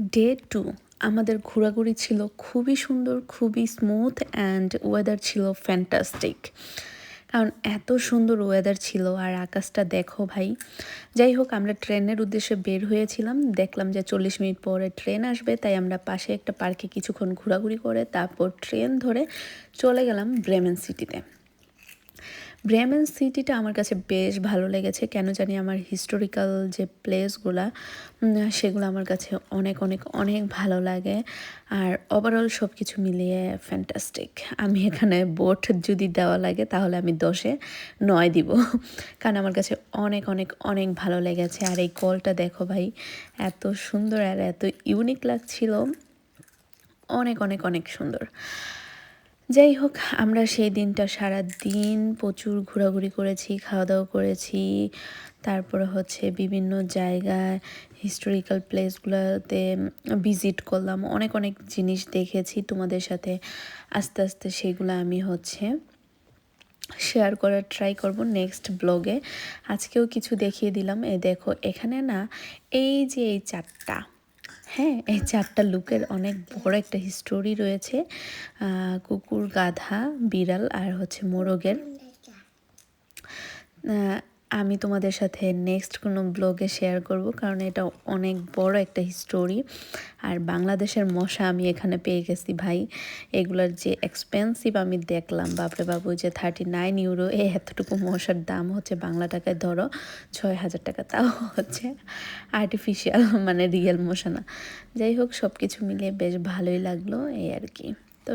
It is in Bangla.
ডে টু আমাদের ঘোরাঘুরি ছিল খুবই সুন্দর, খুবই স্মুথ অ্যান্ড ওয়েদার ছিল ফ্যান্টাস্টিক কারণ এত সুন্দর ওয়েদার ছিল আর আকাশটা দেখো ভাই। যাই হোক, আমরা ট্রেনের উদ্দেশ্যে বের হয়েছিলাম। দেখলাম যে চল্লিশ মিনিট পরে ট্রেন আসবে, তাই আমরা পাশে একটা পার্কে কিছুক্ষণ ঘোরাঘুরি করে তারপর ট্রেন ধরে চলে গেলাম ব্রেমেন সিটিতে ব্রেমেন সিটিটা আমার কাছে বেশ ভালো লেগেছে। কেন জানি আমার হিস্টোরিক্যাল যে প্লেসগুলা সেগুলো আমার কাছে অনেক অনেক অনেক ভালো লাগে। আর ওভারঅল সব কিছু মিলিয়ে ফ্যান্টাস্টিক আমি এখানে বোট যদি দেওয়া লাগে, তাহলে আমি দশে নয় দিব। কারণ আমার কাছে অনেক অনেক অনেক ভালো লেগেছে। আর এই কলটা দেখো ভাই, এত সুন্দর আর এত ইউনিক লাগছিল। অনেক অনেক অনেক সুন্দর। যাই হোক, আমরা সেই দিনটা সারা দিন প্রচুর ঘোরাঘুরি করেছি খাওয়া দাওয়া করেছি। তারপরে হচ্ছে বিভিন্ন জায়গায় হিস্টোরিক্যাল প্লেসগুলোতে ভিজিট করলাম। অনেক অনেক জিনিস দেখেছি। তোমাদের সাথে আস্তে আস্তে সেগুলো আমি হচ্ছে শেয়ার করার ট্রাই করব নেক্সট ব্লগে আজকেও কিছু দেখিয়ে দিলাম। এ দেখো, এখানে না এই যে এই চারটা হ্যাঁ এই চারটা লুকের অনেক বড় একটা হিস্টোরি রয়েছে কুকুর, গাধা, বিড়াল আর হচ্ছে মোরগের। আমি তোমাদের সাথে নেক্সট কোনো ব্লগে শেয়ার করব, কারণ এটা অনেক বড় একটা হিস্টোরি আর বাংলাদেশের মশা আমি এখানে পেয়ে গেছি ভাই। এগুলার যে এক্সপেন্সিভ আমি দেখলাম, বাপরে বাবু, যে থার্টি নাইন ইউরো এই এতটুকু মশার দাম হচ্ছে বাংলা টাকায় ধরো ছয় হাজার টাকা, তাও হচ্ছে আর্টিফিশিয়াল মানে রিয়েল মশা না। যাই হোক সব কিছু মিলিয়ে বেশ ভালোই লাগল এই আর কি। তো